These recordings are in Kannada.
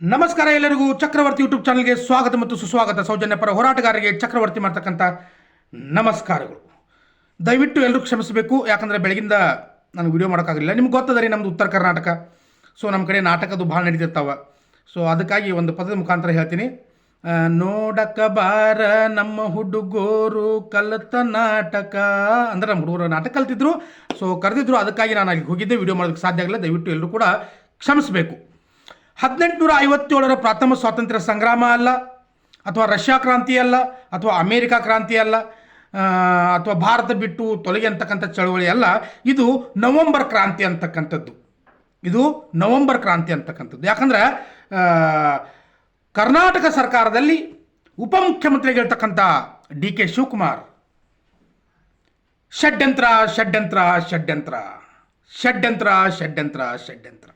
ನಮಸ್ಕಾರ ಎಲ್ಲರಿಗೂ. ಚಕ್ರವರ್ತಿ ಯೂಟ್ಯೂಬ್ ಚಾನಲ್ಗೆ ಸ್ವಾಗತ ಮತ್ತು ಸುಸ್ವಾಗತ. ಸೌಜನ್ಯ ಪರ ಹೋರಾಟಗಾರರಿಗೆ ಚಕ್ರವರ್ತಿ ಮಾಡ್ತಕ್ಕಂಥ ನಮಸ್ಕಾರಗಳು. ದಯವಿಟ್ಟು ಎಲ್ಲರೂ ಕ್ಷಮಿಸಬೇಕು. ಯಾಕಂದರೆ ಬೆಳಗಿಂದ ನಾನು ವಿಡಿಯೋ ಮಾಡೋಕ್ಕಾಗಲಿಲ್ಲ. ನಿಮ್ಗೆ ಗೊತ್ತದ ರೀ ನಮ್ಮದು ಉತ್ತರ ಕರ್ನಾಟಕ. ಸೊ ನಮ್ಮ ಕಡೆ ನಾಟಕದು ಭಾಳ ನಡೀತಿರ್ತಾವ. ಸೊ ಅದಕ್ಕಾಗಿ ಒಂದು ಪದದ ಮುಖಾಂತರ ಹೇಳ್ತೀನಿ. ನೋಡಕ ಬಾರ ನಮ್ಮ ಹುಡುಗೋರು ಕಲಿತ ನಾಟಕ. ಅಂದ್ರೆ ನಮ್ಮ ಹುಡುಗರು ನಾಟಕ ಕಲ್ತಿದ್ರು. ಸೊ ಕರೆದಿದ್ರು. ಅದಕ್ಕಾಗಿ ನಾನು ಅಲ್ಲಿ ಹೋಗಿದ್ದೆ. ವಿಡಿಯೋ ಮಾಡೋದಕ್ಕೆ ಸಾಧ್ಯ ಆಗಲ್ಲ ದಯವಿಟ್ಟು ಎಲ್ಲರೂ ಕೂಡ ಕ್ಷಮಿಸಬೇಕು. ಹದಿನೆಂಟುನೂರ ಐವತ್ತೇಳರ ಪ್ರಥಮ ಸ್ವಾತಂತ್ರ್ಯ ಸಂಗ್ರಾಮ ಅಲ್ಲ, ಅಥವಾ ರಷ್ಯಾ ಕ್ರಾಂತಿ ಅಲ್ಲ, ಅಥವಾ ಅಮೇರಿಕಾ ಕ್ರಾಂತಿ ಅಲ್ಲ ಅಥವಾ ಭಾರತ ಬಿಟ್ಟು ತೊಲಗಿ ಅಂತಕ್ಕಂಥ ಚಳವಳಿ ಅಲ್ಲ. ಇದು ನವಂಬರ್ ಕ್ರಾಂತಿ ಅಂತಕ್ಕಂಥದ್ದು. ಇದು ನವಂಬರ್ ಕ್ರಾಂತಿ ಅಂತಕ್ಕಂಥದ್ದು. ಯಾಕಂದ್ರೆ ಕರ್ನಾಟಕ ಸರ್ಕಾರದಲ್ಲಿ ಉಪಮುಖ್ಯಮಂತ್ರಿಗಳಿರ್ತಕ್ಕಂಥ ಡಿ ಕೆ ಶಿವಕುಮಾರ್. ಷಡ್ಯಂತ್ರ ಷಡ್ಯಂತ್ರ ಷಡ್ಯಂತ್ರ ಷಡ್ಯಂತ್ರ ಷಡ್ಯಂತ್ರ ಷಡ್ಯಂತ್ರ.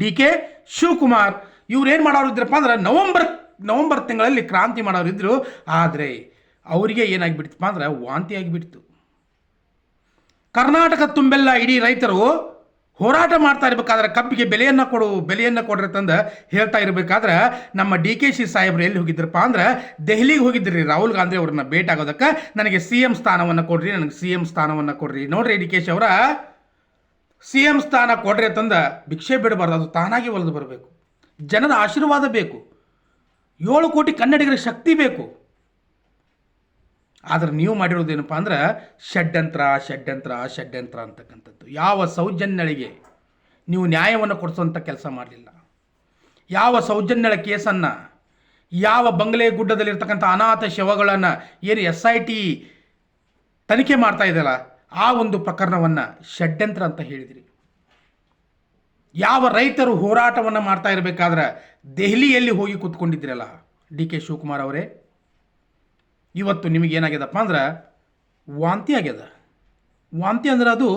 D K Shivakumar. ಇವ್ರು ಏನು ಮಾಡೋರು ಇದ್ರಪ್ಪ ಅಂದ್ರೆ ನವಂಬರ್ ನವಂಬರ್ ತಿಂಗಳಲ್ಲಿ ಕ್ರಾಂತಿ ಮಾಡೋರು ಇದ್ರು. ಆದರೆ ಅವರಿಗೆ ಏನಾಗಿಬಿಡ್ತಪ್ಪ ಅಂದ್ರೆ ವಾಂತಿ ಆಗಿಬಿಡ್ತು. ಕರ್ನಾಟಕ ತುಂಬೆಲ್ಲ ಇಡೀ ರೈತರು ಹೋರಾಟ ಮಾಡ್ತಾ ಇರಬೇಕಾದ್ರೆ ಕಬ್ಬಿಗೆ ಬೆಲೆಯನ್ನು ಕೊಡು, ಬೆಲೆಯನ್ನು ಕೊಡ್ರಿ ತಂದು ಹೇಳ್ತಾ ಇರಬೇಕಾದ್ರೆ ನಮ್ಮ ಡಿ ಕೆ ಶಿ ಸಾಹೇಬ್ರು ಎಲ್ಲಿ ಹೋಗಿದ್ರಪ್ಪ ಅಂದ್ರೆ ದೆಹಲಿಗೆ ಹೋಗಿದ್ರಿ. ರಾಹುಲ್ ಗಾಂಧಿ ಅವ್ರನ್ನ ಭೇಟಿ ಆಗೋದಕ್ಕೆ ನನಗೆ ಸಿ ಎಂ ಸ್ಥಾನವನ್ನು ಕೊಡ್ರಿ, ನನಗೆ ಸಿ ಎಂ ಸ್ಥಾನವನ್ನು ಕೊಡ್ರಿ. ನೋಡ್ರಿ ಡಿ ಕೆ ಶಿ ಅವರ ಸಿ ಎಂ ಸ್ಥಾನ ಕೊಡ್ರಿ ಅಂತಂದ ಭಿಕ್ಷೆ ಬಿಡಬಾರ್ದು, ಅದು ತಾನಾಗಿ ಒಲಿದು ಬರಬೇಕು. ಜನದ ಆಶೀರ್ವಾದ ಬೇಕು. ಏಳು ಕೋಟಿ ಕನ್ನಡಿಗರ ಶಕ್ತಿ ಬೇಕು. ಆದರೆ ನೀವು ಮಾಡಿರೋದೇನಪ್ಪ ಅಂದ್ರೆ ಷಡ್ಯಂತ್ರ ಷಡ್ಯಂತ್ರ ಷಡ್ಯಂತ್ರ ಅಂತಕ್ಕಂಥದ್ದು. ಯಾವ ಸೌಜನ್ಯಳಿಗೆ ನೀವು ನ್ಯಾಯವನ್ನು ಕೊಡಿಸುವಂಥ ಕೆಲಸ ಮಾಡಲಿಲ್ಲ. ಯಾವ ಸೌಜನ್ಯಳ ಕೇಸನ್ನು, ಯಾವ ಬಂಗಲೆ ಗುಡ್ಡದಲ್ಲಿರ್ತಕ್ಕಂಥ ಅನಾಥ ಶವಗಳನ್ನು ಏನು ಎಸ್ ಐ ಟಿ ತನಿಖೆ ಮಾಡ್ತಾ ಇದೆಯಲ್ಲ ಆ ಒಂದು ಪ್ರಕರಣವನ್ನು ಷಡ್ಯಂತ್ರ ಅಂತ ಹೇಳಿದಿರಿ. ಯಾವ ರೈತರು ಹೋರಾಟವನ್ನು ಮಾಡ್ತಾ ಇರಬೇಕಾದ್ರೆ ದೆಹಲಿಯಲ್ಲಿ ಹೋಗಿ ಕೂತ್ಕೊಂಡಿದ್ದೀರಲ್ಲ ಡಿ ಕೆ ಶಿವಕುಮಾರ್ ಅವರೇ, ಇವತ್ತು ನಿಮಗೆ ಏನಾಗ್ಯದಪ್ಪ ಅಂದ್ರೆ ವಾಂತಿ ಆಗ್ಯದ. ವಾಂತಿ ಅಂದ್ರೆ ಅದು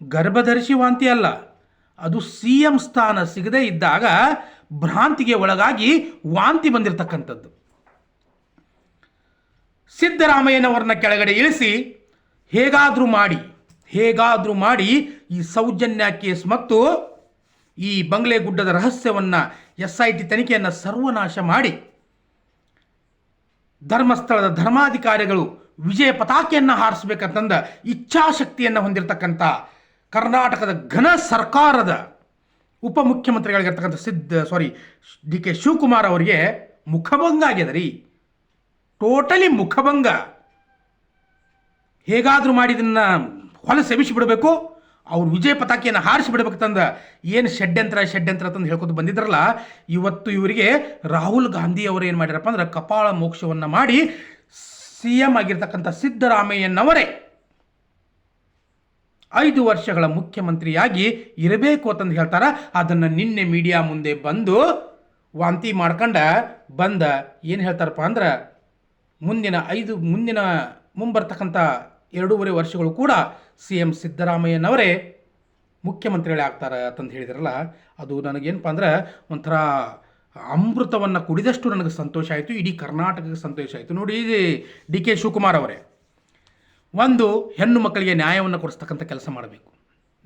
ಗರ್ಭಧರಿಸಿ ವಾಂತಿ ಅಲ್ಲ, ಅದು ಸಿ ಎಂ ಸ್ಥಾನ ಸಿಗದೇ ಇದ್ದಾಗ ಭ್ರಾಂತಿಗೆ ಒಳಗಾಗಿ ವಾಂತಿ ಬಂದಿರತಕ್ಕಂಥದ್ದು. ಸಿದ್ದರಾಮಯ್ಯನವರನ್ನ ಕೆಳಗಡೆ ಇಳಿಸಿ ಹೇಗಾದರೂ ಮಾಡಿ ಹೇಗಾದರೂ ಮಾಡಿ ಈ ಸೌಜನ್ಯ ಕೇಸ್ ಮತ್ತು ಈ ಬಂಗ್ಲೆ ಗುಡ್ಡದ ರಹಸ್ಯವನ್ನು ಎಸ್ ಐ ಟಿ ತನಿಖೆಯನ್ನು ಸರ್ವನಾಶ ಮಾಡಿ. ಧರ್ಮಸ್ಥಳದ ಧರ್ಮಾಧಿಕಾರಿಗಳು ವಿಜಯ ಪತಾಕೆಯನ್ನು ಹಾರಿಸಬೇಕಂತಂದ ಇಚ್ಛಾಶಕ್ತಿಯನ್ನು ಹೊಂದಿರತಕ್ಕಂಥ ಕರ್ನಾಟಕದ ಘನ ಸರ್ಕಾರದ ಉಪಮುಖ್ಯಮಂತ್ರಿಗಳಿಗಿರ್ತಕ್ಕಂಥ ಸಿದ್ಧ ಸಾರಿ ಡಿ ಕೆ ಶಿವಕುಮಾರ್ ಅವರಿಗೆ ಮುಖಭಂಗ ಆಗ್ಯದ ರೀ. ಟೋಟಲಿ ಮುಖಭಂಗ. ಹೇಗಾದರೂ ಮಾಡಿ ಇದನ್ನ ಹೊಲ ಸೆಬಿಸಿ ಬಿಡಬೇಕು ಅವ್ರು ವಿಜಯ ಪತಾಕಿಯನ್ನು ಹಾರಿಸಿ ಬಿಡ್ಬೇಕಂತಂದ ಏನು ಷಡ್ಯಂತ್ರ ಷಡ್ಯಂತ್ರ ತಂದು ಹೇಳ್ಕೊತ ಬಂದಿದ್ರಲ್ಲ, ಇವತ್ತು ಇವರಿಗೆ ರಾಹುಲ್ ಗಾಂಧಿ ಅವರು ಏನು ಮಾಡ್ಯಾರಪ್ಪ ಅಂದ್ರೆ ಕಪಾಳ ಮೋಕ್ಷವನ್ನು ಮಾಡಿ ಸಿ ಎಂ ಆಗಿರ್ತಕ್ಕಂಥ ಸಿದ್ದರಾಮಯ್ಯನವರೇ ಐದು ವರ್ಷಗಳ ಮುಖ್ಯಮಂತ್ರಿಯಾಗಿ ಇರಬೇಕು ಅಂತಂದು ಹೇಳ್ತಾರೆ. ಅದನ್ನು ನಿನ್ನೆ ಮೀಡಿಯಾ ಮುಂದೆ ಬಂದು ವಾಂತಿ ಮಾಡ್ಕೊಂಡ ಬಂದ ಏನು ಹೇಳ್ತಾರಪ್ಪ ಅಂದ್ರೆ ಮುಂದಿನ ಐದು, ಮುಂದಿನ ಮುಂಬರ್ತಕ್ಕಂಥ ಎರಡೂವರೆ ವರ್ಷಗಳು ಕೂಡ ಸಿ ಎಂ ಸಿದ್ದರಾಮಯ್ಯನವರೇ ಮುಖ್ಯಮಂತ್ರಿಗಳೇ ಆಗ್ತಾರೆ ಅಂತಂದು ಹೇಳಿದ್ರಲ್ಲ, ಅದು ನನಗೇನಪ್ಪ ಅಂದ್ರೆ ಒಂಥರ ಅಮೃತವನ್ನು ಕುಡಿದಷ್ಟು ನನಗೆ ಸಂತೋಷ ಆಯಿತು, ಇಡೀ ಕರ್ನಾಟಕಕ್ಕೆ ಸಂತೋಷ ಆಯಿತು. ನೋಡಿ ಡಿ ಕೆ ಶಿವಕುಮಾರ್ ಅವರೇ, ಒಂದು ಹೆಣ್ಣು ಮಕ್ಕಳಿಗೆ ನ್ಯಾಯವನ್ನು ಕೊಡಿಸ್ತಕ್ಕಂಥ ಕೆಲಸ ಮಾಡಬೇಕು.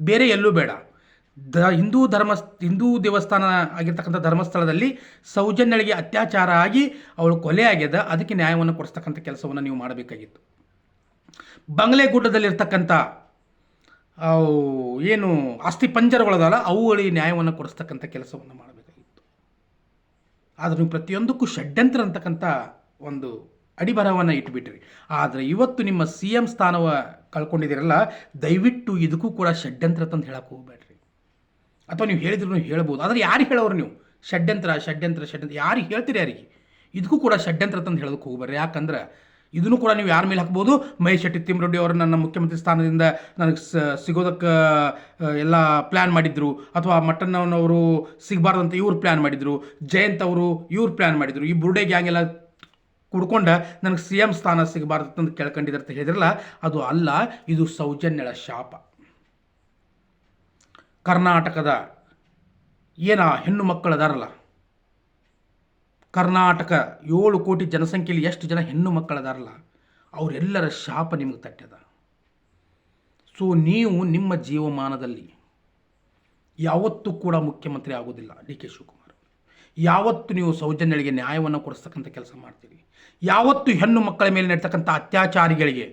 ಬೇರೆ ಎಲ್ಲೂ ಬೇಡ. ದ ಹಿಂದೂ ಧರ್ಮ, ಹಿಂದೂ ದೇವಸ್ಥಾನ ಆಗಿರ್ತಕ್ಕಂಥ ಧರ್ಮಸ್ಥಳದಲ್ಲಿ ಸೌಜನ್ಯಳಿಗೆ ಅತ್ಯಾಚಾರ ಆಗಿ ಅವಳು ಕೊಲೆ ಆಗ್ಯದ, ಅದಕ್ಕೆ ನ್ಯಾಯವನ್ನು ಕೊಡಿಸ್ತಕ್ಕಂಥ ಕೆಲಸವನ್ನು ನೀವು ಮಾಡಬೇಕಾಗಿತ್ತು. ಬಂಗ್ಲೆ ಗುಡ್ಡದಲ್ಲಿರ್ತಕ್ಕಂಥ ಅವು ಏನು ಅಸ್ಥಿ ಪಂಜರಗಳದಲ್ಲ, ಅವುಗಳಿಗೆ ನ್ಯಾಯವನ್ನು ಕೊಡಿಸ್ತಕ್ಕಂಥ ಕೆಲಸವನ್ನು ಮಾಡಬೇಕಾಗಿತ್ತು. ಆದರೆ ನೀವು ಪ್ರತಿಯೊಂದಕ್ಕೂ ಷಡ್ಯಂತ್ರ ಅಂತಕ್ಕಂಥ ಒಂದು ಅಡಿಬರವನ್ನು ಇಟ್ಟುಬಿಟ್ರಿ ಆದರೆ ಇವತ್ತು ನಿಮ್ಮ ಸಿ ಎಂ ಸ್ಥಾನವ ಕಳ್ಕೊಂಡಿದ್ದೀರಲ್ಲ, ದಯವಿಟ್ಟು ಇದಕ್ಕೂ ಕೂಡ ಷಡ್ಯಂತ್ರ ತಂದು ಹೇಳಕ್ಕೆ ಹೋಗಬೇಡ್ರಿ. ಅಥವಾ ನೀವು ಹೇಳಿದ್ರು ಹೇಳ್ಬೋದು. ಆದರೆ ಯಾರು ಹೇಳೋರು ನೀವು? ಷಡ್ಯಂತ್ರ ಷಡ್ಯಂತ್ರ ಷಡ್ಯಂತ್ರ. ಯಾರಿಗೆ ಹೇಳ್ತೀರಿ ಯಾರಿಗೆ? ಇದಕ್ಕೂ ಕೂಡ ಷಡ್ಯಂತ್ರ ತಂದು ಹೇಳೋದಕ್ಕೆ ಹೋಗ್ಬೇಡ್ರಿ. ಯಾಕಂದ್ರೆ ಇದನ್ನು ಕೂಡ ನೀವು ಯಾರ ಮೇಲೆ ಹಾಕ್ಬೋದು? ಮಹೇಶ್ ಶೆಟ್ಟಿ ತಿಮ್ಮರೆಡ್ಡಿ ಅವರು ನನ್ನ ಮುಖ್ಯಮಂತ್ರಿ ಸ್ಥಾನದಿಂದ ನನಗೆ ಸಿಗೋದಕ್ಕೆ ಎಲ್ಲ ಪ್ಲ್ಯಾನ್ ಮಾಡಿದ್ರು. ಅಥವಾ ಮಟ್ಟಣ್ಣನವರು ಸಿಗಬಾರ್ದು ಅಂತ ಇವ್ರು ಪ್ಲ್ಯಾನ್ ಮಾಡಿದರು. ಜಯಂತ್ ಅವರು ಇವ್ರು ಪ್ಲ್ಯಾನ್ ಮಾಡಿದರು. ಈ ಬುರ್ಡೆ ಗ್ಯಾಂಗ್ ಎಲ್ಲ ಕುಡ್ಕೊಂಡ ನನಗೆ ಸಿ ಎಂ ಸ್ಥಾನ ಸಿಗಬಾರ್ದು ಅಂತ ಕೇಳ್ಕೊಂಡಿದ್ದಾರೆ ಅಂತ ಹೇಳಿದ್ರಲ್ಲ, ಅದು ಅಲ್ಲ, ಇದು ಸೌಜನ್ಯಳ ಶಾಪ. ಕರ್ನಾಟಕದ ಏನ ಹೆಣ್ಣು ಮಕ್ಕಳದಾರಲ್ಲ ಕರ್ನಾಟಕ ಏಳು ಕೋಟಿ ಜನಸಂಖ್ಯೆಯಲ್ಲಿ ಎಷ್ಟು ಜನ ಹೆಣ್ಣು ಮಕ್ಕಳದಾರಲ್ಲ, ಅವರೆಲ್ಲರ ಶಾಪ ನಿಮಗೆ ತಟ್ಟದ. ಸೊ ನೀವು ನಿಮ್ಮ ಜೀವಮಾನದಲ್ಲಿ ಯಾವತ್ತೂ ಕೂಡ ಮುಖ್ಯಮಂತ್ರಿ ಆಗೋದಿಲ್ಲ ಡಿ ಕೆ ಶಿವಕುಮಾರ್. ಯಾವತ್ತು ನೀವು ಸೌಜನ್ಯಗಳಿಗೆ ನ್ಯಾಯವನ್ನು ಕೊಡಿಸ್ತಕ್ಕಂಥ ಕೆಲಸ ಮಾಡ್ತೀರಿ? ಯಾವತ್ತು ಹೆಣ್ಣು ಮಕ್ಕಳ ಮೇಲೆ ನಡ್ತಕ್ಕಂಥ ಅತ್ಯಾಚಾರಿಗಳಿಗೆ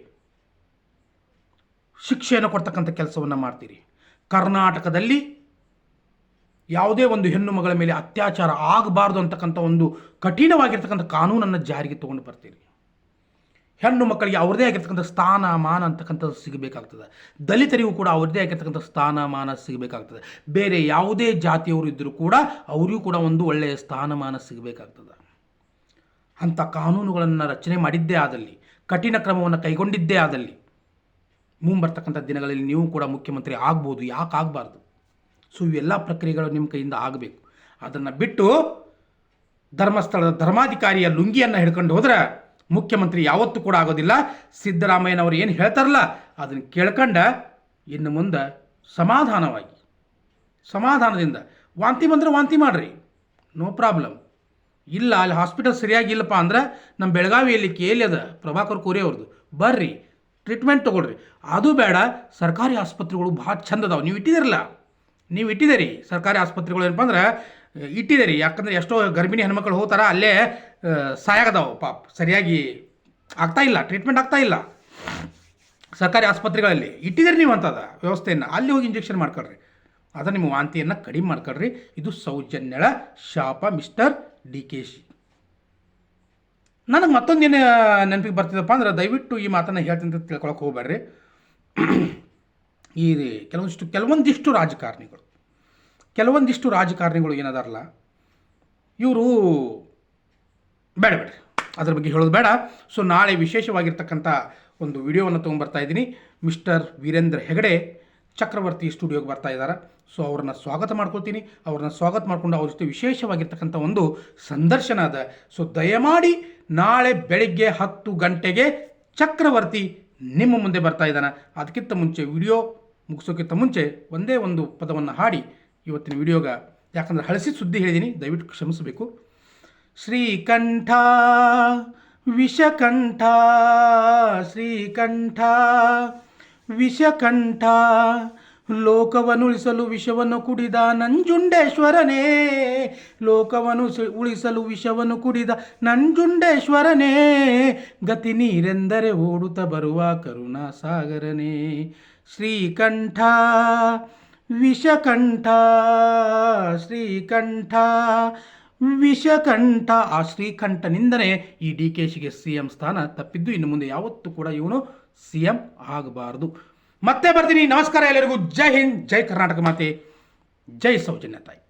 ಶಿಕ್ಷೆಯನ್ನು ಕೊಡ್ತಕ್ಕಂಥ ಕೆಲಸವನ್ನು ಮಾಡ್ತೀರಿ? ಕರ್ನಾಟಕದಲ್ಲಿ ಯಾವುದೇ ಒಂದು ಹೆಣ್ಣು ಮಗಳ ಮೇಲೆ ಅತ್ಯಾಚಾರ ಆಗಬಾರ್ದು ಅಂತಕ್ಕಂಥ ಒಂದು ಕಠಿಣವಾಗಿರ್ತಕ್ಕಂಥ ಕಾನೂನನ್ನು ಜಾರಿಗೆ ತೊಗೊಂಡು ಬರ್ತೀರಿ. ಹೆಣ್ಣು ಮಕ್ಕಳಿಗೆ ಅವ್ರದ್ದೇ ಆಗಿರ್ತಕ್ಕಂಥ ಸ್ಥಾನಮಾನ ಅಂತಕ್ಕಂಥದ್ದು ಸಿಗಬೇಕಾಗ್ತದೆ. ದಲಿತರಿಗೂ ಕೂಡ ಅವ್ರದ್ದೇ ಆಗಿರ್ತಕ್ಕಂಥ ಸ್ಥಾನಮಾನ ಸಿಗಬೇಕಾಗ್ತದೆ. ಬೇರೆ ಯಾವುದೇ ಜಾತಿಯವರು ಇದ್ದರೂ ಕೂಡ ಅವರಿಗೂ ಕೂಡ ಒಂದು ಒಳ್ಳೆಯ ಸ್ಥಾನಮಾನ ಸಿಗಬೇಕಾಗ್ತದೆ. ಅಂಥ ಕಾನೂನುಗಳನ್ನು ರಚನೆ ಮಾಡಿದ್ದೇ ಆದಲ್ಲಿ, ಕಠಿಣ ಕ್ರಮವನ್ನು ಕೈಗೊಂಡಿದ್ದೇ ಆದಲ್ಲಿ ಮುಂಬರ್ತಕ್ಕಂಥ ದಿನಗಳಲ್ಲಿ ನೀವು ಕೂಡ ಮುಖ್ಯಮಂತ್ರಿ ಆಗ್ಬೋದು ಯಾಕೆ ಆಗಬಾರ್ದು ಸೊ ಇವೆಲ್ಲ ಪ್ರಕ್ರಿಯೆಗಳು ನಿಮ್ಮ ಕೈಯಿಂದ ಆಗಬೇಕು. ಅದನ್ನು ಬಿಟ್ಟು ಧರ್ಮಸ್ಥಳದ ಧರ್ಮಾಧಿಕಾರಿಯ ಲುಂಗಿಯನ್ನು ಹಿಡ್ಕೊಂಡು ಹೋದ್ರೆ ಮುಖ್ಯಮಂತ್ರಿ ಯಾವತ್ತೂ ಕೂಡ ಆಗೋದಿಲ್ಲ. ಸಿದ್ದರಾಮಯ್ಯನವರು ಏನು ಹೇಳ್ತಾರಲ್ಲ, ಅದನ್ನು ಕೇಳ್ಕೊಂಡ ಇನ್ನು ಮುಂದೆ ಸಮಾಧಾನವಾಗಿ, ಸಮಾಧಾನದಿಂದ, ವಾಂತಿ ಬಂದರೆ ವಾಂತಿ ಮಾಡಿರಿ, ನೋ ಪ್ರಾಬ್ಲಮ್. ಇಲ್ಲ, ಅಲ್ಲಿ ಹಾಸ್ಪಿಟಲ್ ಸರಿಯಾಗಿ ಇಲ್ಲಪ್ಪ ಅಂದ್ರೆ ನಮ್ಮ ಬೆಳಗಾವಿಯಲ್ಲಿ ಕೇಳಿ ಅದ, ಪ್ರಭಾಕರ್ ಕೋರಿ ಅವ್ರದ್ದು ಬರ್ರಿ ಟ್ರೀಟ್ಮೆಂಟ್ ತೊಗೊಳ್ರಿ. ಅದು ಬೇಡ, ಸರ್ಕಾರಿ ಆಸ್ಪತ್ರೆಗಳು ಭಾಳ ಚಂದ ಅದಾವೆ. ನೀವು ಇಟ್ಟಿದಿರಲ್ಲ ನೀವು ಇಟ್ಟಿದ್ದೀರಿ ಸರ್ಕಾರಿ ಆಸ್ಪತ್ರೆಗಳು ಏನಪ್ಪ ಅಂದ್ರೆ ಇಟ್ಟಿದ್ದೀರಿ. ಯಾಕಂದ್ರೆ ಎಷ್ಟೋ ಗರ್ಭಿಣಿ ಹೆಣ್ಮಕ್ಳು ಹೋಗ್ತಾರ, ಅಲ್ಲೇ ಸಾಯಾಗದಾವು. ಪಾಪ, ಸರಿಯಾಗಿ ಆಗ್ತಾ ಇಲ್ಲ ಟ್ರೀಟ್ಮೆಂಟ್ ಆಗ್ತಾ ಇಲ್ಲ. ಸರ್ಕಾರಿ ಆಸ್ಪತ್ರೆಗಳಲ್ಲಿ ಇಟ್ಟಿದ್ದೀರಿ ನೀವು ಅಂತದ ವ್ಯವಸ್ಥೆಯನ್ನು. ಅಲ್ಲಿ ಹೋಗಿ ಇಂಜೆಕ್ಷನ್ ಮಾಡ್ಕೊಳ್ರಿ. ಅದ ನಿಮ್ಮ ವಾಂತಿಯನ್ನು ಕಡಿಮೆ ಮಾಡ್ಕೊಳ್ರಿ. ಇದು ಸೌಜನ್ಯಳ ಶಾಪ, ಮಿಸ್ಟರ್ ಡಿ ಕೆ ಶಿ. ನನಗೆ ಮತ್ತೊಂದೇನು ನೆನಪಿಗೆ ಬರ್ತಿದಪ್ಪ ಅಂದ್ರೆ, ದಯವಿಟ್ಟು ಈ ಮಾತನ್ನು ಹೇಳ್ತೀನಿ ಅಂತ ತಿಳ್ಕೊಳಕ್ಕೆ ಹೋಗ್ಬೇಡ್ರಿ. ಈ ಕೆಲವೊಂದಿಷ್ಟು ಕೆಲವೊಂದಿಷ್ಟು ರಾಜಕಾರಣಿಗಳು. ಕೆಲವೊಂದಿಷ್ಟು ರಾಜಕಾರಣಿಗಳು ಏನದಾರಲ್ಲ, ಇವರು ಬೇಡ ಬೇಡ ಅದ್ರ ಬಗ್ಗೆ ಹೇಳೋದು ಬೇಡ. ಸೊ ನಾಳೆ ವಿಶೇಷವಾಗಿರ್ತಕ್ಕಂಥ ಒಂದು ವಿಡಿಯೋವನ್ನು ತೊಗೊಂಡ್ಬರ್ತಾ ಇದ್ದೀನಿ. ಮಿಸ್ಟರ್ ವೀರೇಂದ್ರ ಹೆಗಡೆ ಚಕ್ರವರ್ತಿ ಸ್ಟುಡಿಯೋಗೆ ಬರ್ತಾ ಇದ್ದಾರೆ. ಸೊ ಅವ್ರನ್ನ ಸ್ವಾಗತ ಮಾಡ್ಕೊಳ್ತೀನಿ. ಅವ್ರನ್ನ ಸ್ವಾಗತ ಮಾಡಿಕೊಂಡು ಅವ್ರ ಜೊತೆ ವಿಶೇಷವಾಗಿರ್ತಕ್ಕಂಥ ಒಂದು ಸಂದರ್ಶನ ಅದ. ಸೊ ದಯಮಾಡಿ ನಾಳೆ ಬೆಳಿಗ್ಗೆ ಹತ್ತು ಗಂಟೆಗೆ ಚಕ್ರವರ್ತಿ ನಿಮ್ಮ ಮುಂದೆ ಬರ್ತಾ ಇದ್ದಾನೆ. ಅದಕ್ಕಿಂತ ಮುಂಚೆ ವಿಡಿಯೋ ಮುಗಿಸೋಕ್ಕಿಂತ ಮುಂಚೆ ಒಂದೇ ಒಂದು ಪದವನ್ನು ಹಾಡಿ ಇವತ್ತಿನ ವಿಡಿಯೋಗ. ಯಾಕಂದ್ರೆ ಹಳಸಿ ಸುದ್ದಿ ಹೇಳಿದ್ದೀನಿ ದಯವಿಟ್ಟು ಕ್ಷಮಿಸಬೇಕು. ಶ್ರೀಕಂಠ, ವಿಷಕಂಠ ಶ್ರೀಕಂಠ, ವಿಷಕಂಠ, ಲೋಕವನ್ನು ಉಳಿಸಲು ವಿಷವನ್ನು ಕುಡಿದ ನಂಜುಂಡೇಶ್ವರನೇ, ಲೋಕವನ್ನು ಉಳಿಸಲು ವಿಷವನ್ನು ಕುಡಿದ ನಂಜುಂಡೇಶ್ವರನೇ, ಗತಿ ನೀರೆಂದರೆ ಓಡುತ್ತ ಬರುವ ಕರುಣಾ ಸಾಗರನೇ ಶ್ರೀಕಂಠ, ವಿಷಕಂಠ ಶ್ರೀಕಂಠ, ವಿಷಕಂಠ. ಆ ಶ್ರೀಕಂಠನಿಂದನೇ ಈ ಡಿ ಕೆ ಶಿಗೆ ಸಿ ಎಂ ಸ್ಥಾನ ತಪ್ಪಿದ್ದು. ಇನ್ನು ಮುಂದೆ ಯಾವತ್ತೂ ಕೂಡ ಇವನು ಸಿ ಎಂ ಆಗಬಾರದು. ಮತ್ತೆ ಬರ್ತೀನಿ. ನಮಸ್ಕಾರ ಎಲ್ಲರಿಗೂ. ಜೈ ಹಿಂದ್, ಜೈ ಕರ್ನಾಟಕ ಮಾತೆ. ಜೈ ಸೌಜನ್ಯ ತಾಯಿ.